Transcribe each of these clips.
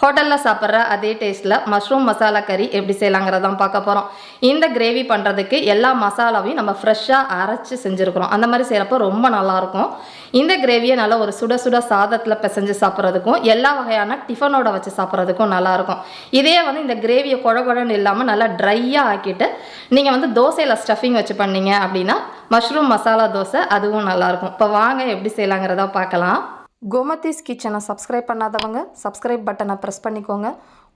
ஹோட்டலில் சாப்பிட்ற அதே டேஸ்ட்டில் மஷ்ரூம் மசாலா கறி எப்படி செய்யலாங்கிறதான் பார்க்க போகிறோம் இந்த கிரேவி பண்ணுறதுக்கு எல்லா மசாலாவையும் நம்ம ஃப்ரெஷ்ஷாக அரைச்சி செஞ்சுருக்குறோம். அந்த மாதிரி செய்கிறப்போ ரொம்ப நல்லாயிருக்கும். இந்த கிரேவியை நல்லா ஒரு சுட சுட சாதத்தில் பிசைஞ்சு சாப்பிட்றதுக்கும் எல்லா வகையான டிஃபனோட வச்சு சாப்பிட்றதுக்கும் நல்லாயிருக்கும். இதே வந்து இந்த கிரேவியை குழ குழன்னு இல்லாமல் நல்லா ட்ரையாக ஆக்கிட்டு நீங்கள் வந்து தோசையில் ஸ்டஃபிங் வச்சு பண்ணீங்க அப்படின்னா மஷ்ரூம் மசாலா தோசை அதுவும் நல்லாயிருக்கும். இப்போ வாங்க எப்படி செய்யலாங்கிறத பார்க்கலாம். கோமதிஸ் கிச்சனை சப்ஸ்கிரைப் பண்ணாதவங்க சப்ஸ்கிரைப் பட்டனை ப்ரெஸ் பண்ணிக்கோங்க.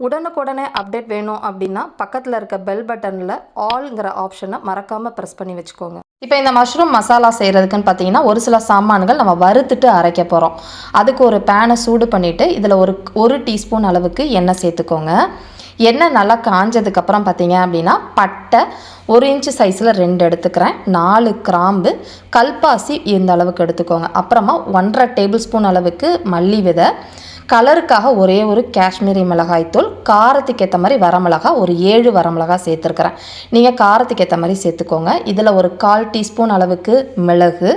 உடனுக்குடனே அப்டேட் வேணும் அப்படின்னா பக்கத்தில் இருக்க பெல் பட்டனில் ஆல்ங்கிற ஆப்ஷனை மறக்காமல் ப்ரெஸ் பண்ணி வச்சுக்கோங்க. இப்போ இந்த மஷ்ரூம் மசாலா செய்கிறதுக்குன்னு பார்த்தீங்கன்னா ஒரு சில சாமான்கள் நம்ம வறுத்துட்டு அரைக்க போகிறோம் அதுக்கு ஒரு பேனை சூடு பண்ணிவிட்டு இதில் ஒரு ஒரு டீஸ்பூன் அளவுக்கு எண்ணெய் சேர்த்துக்கோங்க. எண்ணெய் நல்லா காஞ்சதுக்கப்புறம் பார்த்தீங்க அப்படின்னா பட்டை ஒரு இன்ச்சு சைஸில் ரெண்டு எடுத்துக்கிறேன். நாலு கிராம்பு கல்பாசி இந்த அளவுக்கு எடுத்துக்கோங்க. அப்புறமா ஒன்றரை டேபிள் ஸ்பூன் அளவுக்கு மல்லி விதை. கலருக்காக ஒரே ஒரு காஷ்மீரி மிளகாய்த்தூள் காரத்துக்கு ஏற்ற மாதிரி வரமிளகா ஒரு ஏழு வரமிளகா சேர்த்துருக்குறேன். நீங்கள் காரத்துக்கு ஏற்ற மாதிரி சேர்த்துக்கோங்க. இதில் ஒரு கால் டீஸ்பூன் அளவுக்கு மிளகு.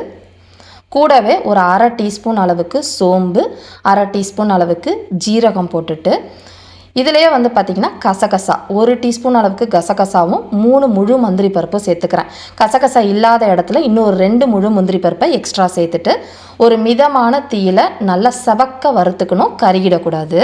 கூடவே ஒரு அரை டீஸ்பூன் அளவுக்கு சோம்பு அரை டீஸ்பூன் அளவுக்கு ஜீரகம் போட்டுட்டு இதிலேயே வந்து பார்த்திங்கன்னா கசகசா. ஒரு டீஸ்பூன் அளவுக்கு கசகசாவும் மூணு முழு முந்திரி பருப்பும் சேர்த்துக்கிறேன். கசகசா இல்லாத இடத்துல இன்னும் ஒரு ரெண்டு முழு முந்திரி பருப்பை எக்ஸ்ட்ரா சேர்த்துட்டு ஒரு மிதமான தீயில நல்லா செவக்க வறுத்துக்கணும் கருகிடக்கூடாது.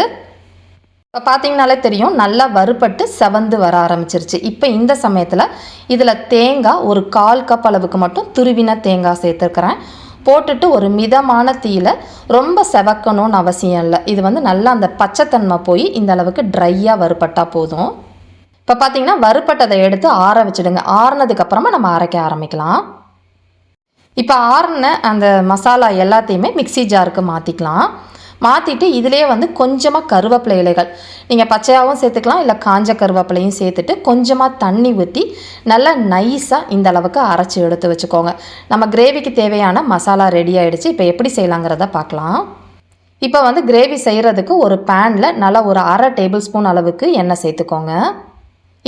இப்போ பார்த்தீங்கனாலே தெரியும் நல்லா வறுபட்டு செவந்து வர ஆரம்பிச்சிருச்சு. இப்போ இந்த சமயத்தில் இதில் தேங்காய் ஒரு கால் கப் அளவுக்கு மட்டும் துருவின தேங்காய் சேர்த்துருக்குறேன். போட்டுட்டு ஒரு மிதமான தீயில் ரொம்ப செவக்கணும்னு அவசியம் இல்லை. இது வந்து நல்லா அந்த பச்சைத்தன்மை போய் இந்த அளவுக்கு ட்ரையாக வறுப்பட்டால் போதும். இப்போ பார்த்தீங்கன்னா வறுபட்டதை எடுத்து ஆற வச்சுடுங்க. ஆறுனதுக்கப்புறமா நம்ம அரைக்க ஆரம்பிக்கலாம். இப்போ ஆறுன அந்த மசாலா எல்லாத்தையுமே மிக்ஸி ஜாருக்கு மாற்றிக்கலாம் மாற்றிட்டு இதிலே வந்து கொஞ்சமாக கருவேப்பிலை இலைகள். நீங்கள் பச்சையாகவும் சேர்த்துக்கலாம் இல்லை காஞ்ச கருவேப்பிலையும் சேர்த்துட்டு கொஞ்சமாக தண்ணி ஊற்றி நல்லா நைஸாக இந்த அளவுக்கு அரைச்சி எடுத்து வச்சுக்கோங்க. நம்ம கிரேவிக்கு தேவையான மசாலா ரெடி ஆகிடுச்சு இப்போ எப்படி செய்யலாங்கிறத பார்க்கலாம். இப்போ வந்து கிரேவி செய்கிறதுக்கு ஒரு பேனில் நல்லா ஒரு அரை டேபிள் ஸ்பூன் அளவுக்கு எண்ணெய் சேர்த்துக்கோங்க.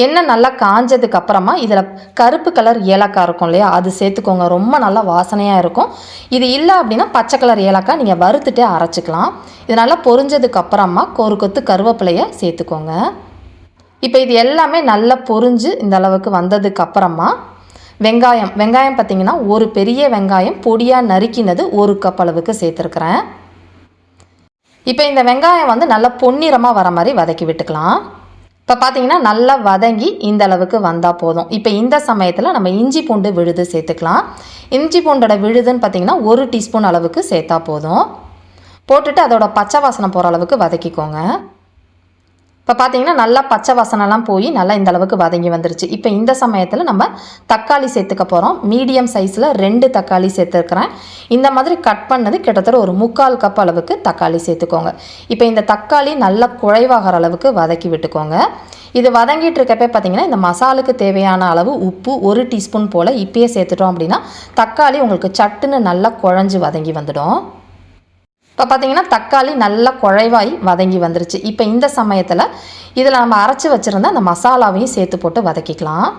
எண்ணெய் நல்லா காஞ்சதுக்கு அப்புறமா இதில் கருப்பு கலர் ஏலக்காய் இருக்கும் இல்லையா அது சேர்த்துக்கோங்க. ரொம்ப நல்லா வாசனையாக இருக்கும். இது இல்லை அப்படின்னா பச்சை கலர் ஏலக்காய் நீங்கள் வறுத்துட்டே அரைச்சிக்கலாம். இது நல்லா பொரிஞ்சதுக்கு அப்புறமா ஒரு கொத்து கருவேப்பிலையை சேர்த்துக்கோங்க. இப்போ இது எல்லாமே நல்லா பொரிஞ்சு இந்த அளவுக்கு வந்ததுக்கு அப்புறமா வெங்காயம். வெங்காயம் பார்த்திங்கன்னா ஒரு பெரிய வெங்காயம் பொடியாக நறுக்கினது ஒரு கப் அளவுக்கு சேர்த்துருக்குறேன். இப்போ இந்த வெங்காயம் வந்து நல்லா பொன்னிறமாக வர மாதிரி வதக்கி விட்டுக்கலாம். இப்போ பார்த்தீங்கன்னா நல்லா வதங்கி இந்த அளவுக்கு வந்தால் போதும். இப்போ இந்த சமயத்தில் நம்ம இஞ்சி பூண்டு விழுது சேர்த்துக்கலாம். இஞ்சி பூண்டோட விழுதுன்னு பார்த்தீங்கன்னா ஒரு டீஸ்பூன் அளவுக்கு சேர்த்தா போதும். போட்டுட்டு அதோட பச்சை வாசனை போகிற அளவுக்கு வதக்கிக்கோங்க. இப்போ பார்த்தீங்கன்னா நல்லா பச்சை வாசனைலாம் போய் நல்லா இந்த அளவுக்கு வதங்கி வந்துருச்சு. இப்போ இந்த சமயத்தில் நம்ம தக்காளி சேர்த்துக்க போகிறோம் மீடியம் சைஸில் ரெண்டு தக்காளி சேர்த்துருக்குறேன். இந்த மாதிரி கட் பண்ணது கிட்டத்தட்ட ஒரு முக்கால் கப் அளவுக்கு தக்காளி சேர்த்துக்கோங்க. இப்போ இந்த தக்காளி நல்லா குழைவாகிற அளவுக்கு வதக்கி விட்டுக்கோங்க. இது வதங்கிட்டு இருக்கப்பே பார்த்தீங்கன்னா இந்த மசாலுக்கு தேவையான அளவு உப்பு ஒரு டீஸ்பூன் போல் இப்பயே சேர்த்துட்டோம் அப்படின்னா தக்காளி உங்களுக்கு சட்டுன்னு நல்லா குழஞ்சி வதங்கி வந்துடும். இப்போ பார்த்தீங்கன்னா தக்காளி நல்லா குழைவாய் வதங்கி வந்துருச்சு. இப்போ இந்த சமயத்தில் இதில் நம்ம அரைச்சி வச்சுருந்த அந்த மசாலாவையும் சேர்த்து போட்டு வதக்கிக்கலாம்.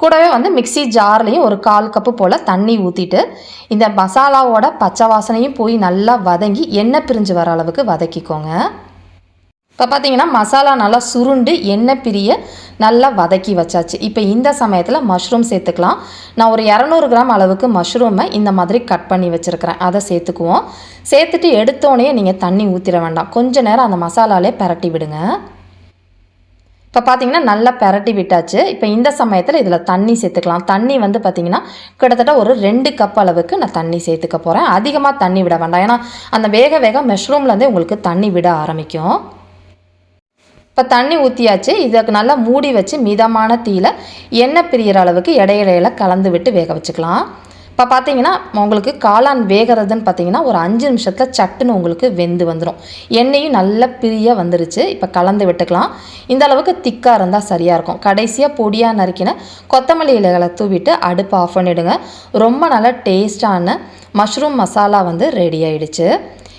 கூடவே வந்து மிக்சி ஜார்லேயும் ஒரு கால் கப்பு போல் தண்ணி ஊற்றிட்டு இந்த மசாலாவோட பச்சை வாசனையும் போய் நல்லா வதங்கி எண்ணெய் பிரிஞ்சு வர அளவுக்கு வதக்கிக்கோங்க. இப்போ பார்த்தீங்கன்னா மசாலா நல்லா சுருண்டு எண்ணெய் பிரிய நல்லா வதக்கி வச்சாச்சு. இப்போ இந்த சமயத்தில் மஷ்ரூம் சேர்த்துக்கலாம். நான் ஒரு இரநூறு கிராம் அளவுக்கு மஷ்ரூமை இந்த மாதிரி கட் பண்ணி வச்சுருக்கிறேன். அதை சேர்த்துக்குவோம். சேர்த்துட்டு எடுத்தோடனே நீங்கள் தண்ணி ஊற்றிட வேண்டாம். கொஞ்ச நேரம் அந்த மசாலாலே பரட்டி விடுங்க. இப்போ பார்த்தீங்கன்னா நல்லா பெரட்டி விட்டாச்சு. இப்போ இந்த சமயத்தில் இதில் தண்ணி சேர்த்துக்கலாம். தண்ணி வந்து பார்த்திங்கன்னா கிட்டத்தட்ட ஒரு ரெண்டு கப் அளவுக்கு நான் தண்ணி சேர்த்துக்க போகிறேன் அதிகமாக தண்ணி விட வேண்டாம். ஏன்னா அந்த வேக வேக மெஷ்ரூம்லேருந்தே உங்களுக்கு தண்ணி விட ஆரம்பிக்கும். இப்போ தண்ணி ஊற்றியாச்சு இதுக்கு நல்லா மூடி வச்சு மிதமான தீயில் எண்ணெய் பிரியிற அளவுக்கு இடையிடையில கலந்து விட்டு வேக வச்சுக்கலாம். இப்போ பார்த்தீங்கன்னா உங்களுக்கு காளான் வேகிறதுன்னு பார்த்தீங்கன்னா ஒரு அஞ்சு நிமிஷத்தில் சட்டுன்னு உங்களுக்கு வெந்து வந்துடும் எண்ணெயும் நல்லா பிரிய வந்துருச்சு. இப்போ கலந்து விட்டுக்கலாம். இந்த அளவுக்கு திக்காக இருந்தால் சரியாக இருக்கும். கடைசியாக பொடியாக நறுக்கின கொத்தமல்லி இலைகளை தூவிட்டு அடுப்பு ஆஃப் பண்ணிவிடுங்க ரொம்ப நல்லா டேஸ்டான மஷ்ரூம் மசாலா வந்து ரெடி ஆயிடுச்சு.